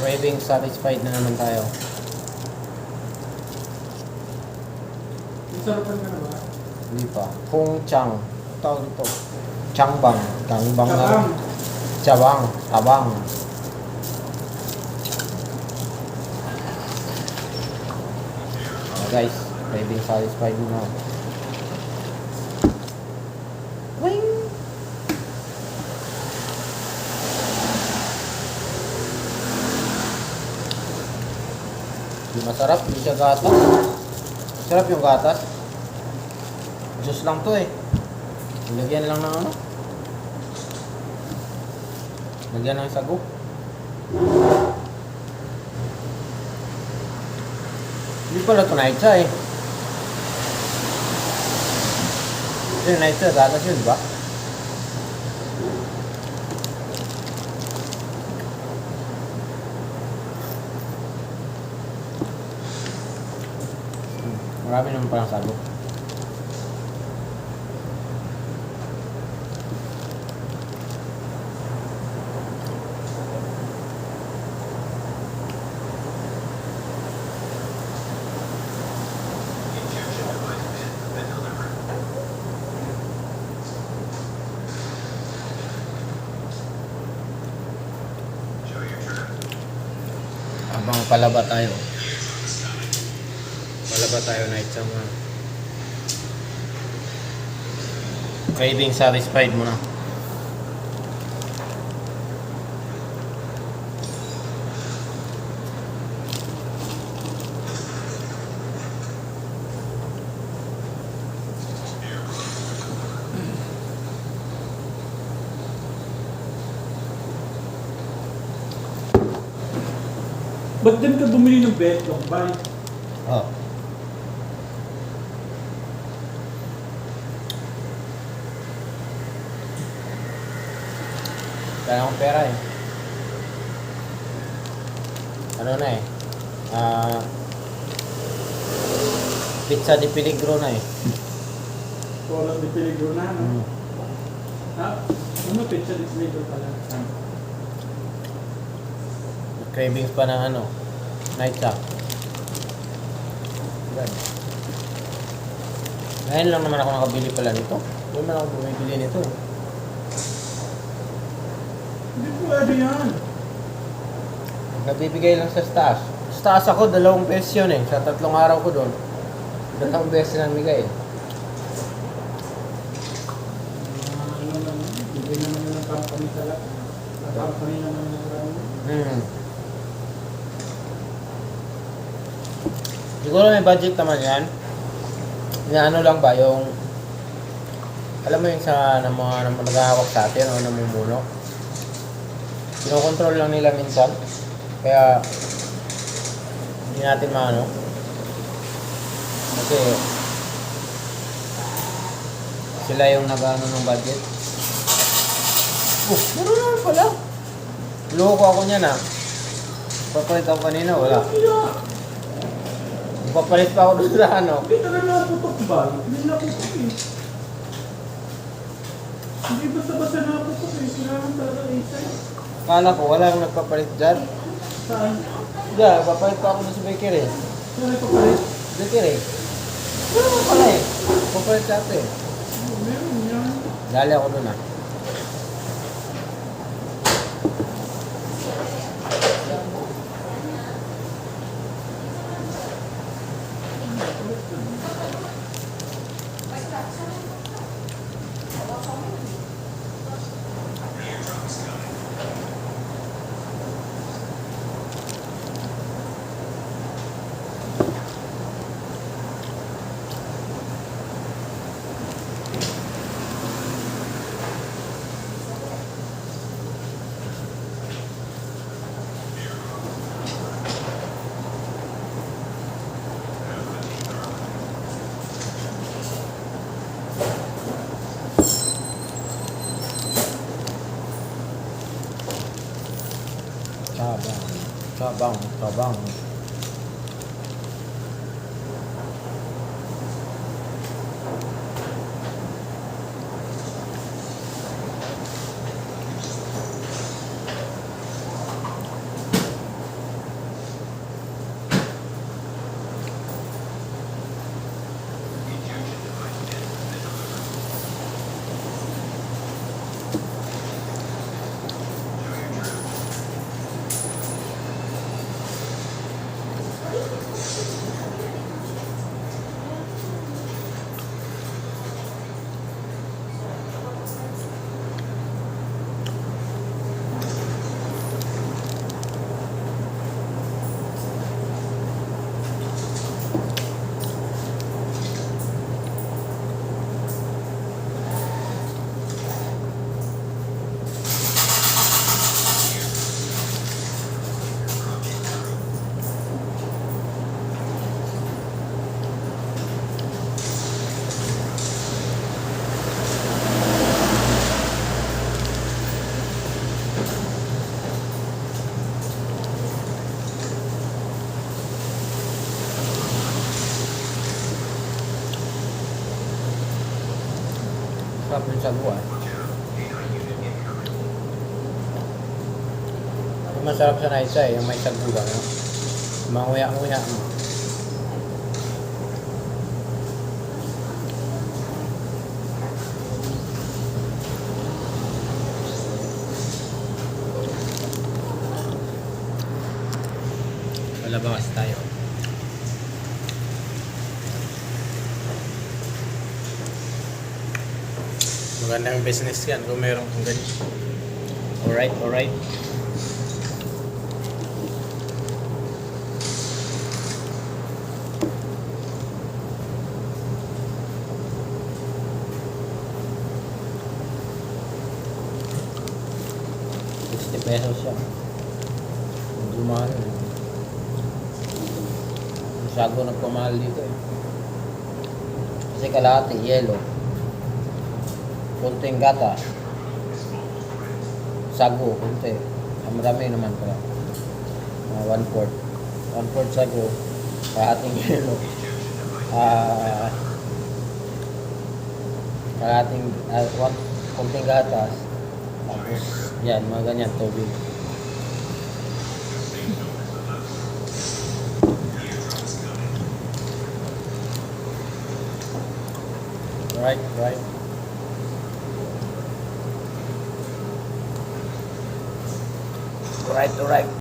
Craving satisfied na naman tayo. Na ba? Hindi pa. Kung Chang. Tawag ito. Changbang. Changbang na. Chabang. Tabang. Oh, guys, craving satisfied na. Masarap, hindi siya gatas. Sarap yung gatas. Juice lang to eh. Lagyan lang ng ano. Lagyan ng sago. Hindi pala ito naitsa eh. Ito yung naitsa, gatas yun, di ba? Hmm, Marami naman palang sago. Habang palaba tayo. Palaba tayo na isang mga craving satisfied mo na. Ba't din ka bumili ng betlog? Bakit? Oh. Kaya akong pera eh. Ano na eh. Ah... pizza di Peligro na eh. Oras di peligro na, no? Mm. Ha? Ano pizza di peligro pala? Cravings pa ng ano. Night shop. Yan. Ngayon lang naman ako nakabili pala nito. Doon man ako bumibili nito eh. Hindi pwede yan. Nagbibigay lang sa. Sa taas ako, dalawang beses yun eh. Sa tatlong araw ko doon. Dalawang beses na bigay ano naman, Hindi naman yun ang company talaga. Ang company naman ng marami. Hmm. Siguro may budget naman yan. Na ano lang ba, yung... Alam mo yung sa na mga na, naghahawak sa atin o namumuno. Kinokontrol lang nila minsan. Kaya... Hindi natin maano. Kasi... Sila yung nag-ano ng budget. Oh, meron naman pala. Loko ako niyan ah. Papalit ako kanina, wala. Papalit pa ako doon sa ano. Hindi talaga naputok ba? Hindi naputok eh. Hindi basta-basta naputok eh. Kailangan talaga isay. Kala ko, wala akong nagpapalit dyan. Saan? Diyan, papalit pa ako sa bakery. eh. Saan ipapalit? Bakery. Wala mo pala eh. Papalit sa ate. Meron yan. Dali ako doon ah. Tabang. Tabang. Tabang. Sarap yung sago ah. Yung masarap sa naisa eh, yung may sago lang. No? Manguya-nguya mo. Malabawas tayo. Magandang business yan kung meron kang ganyan. Alright, alright. Pesos siya. Medyo mahal. Masyado nagpamahal dito eh. Kasi kalahati, yellow. Kunting gata. Sago, kunti. Ang marami naman pala. Mga one fourth. One fourth sago. Kalahating kilo. Ah... kalahating, ah, one, kunting gatas. Tapos, yan, mga ganyan, tubig. Right, right. Alright, alright.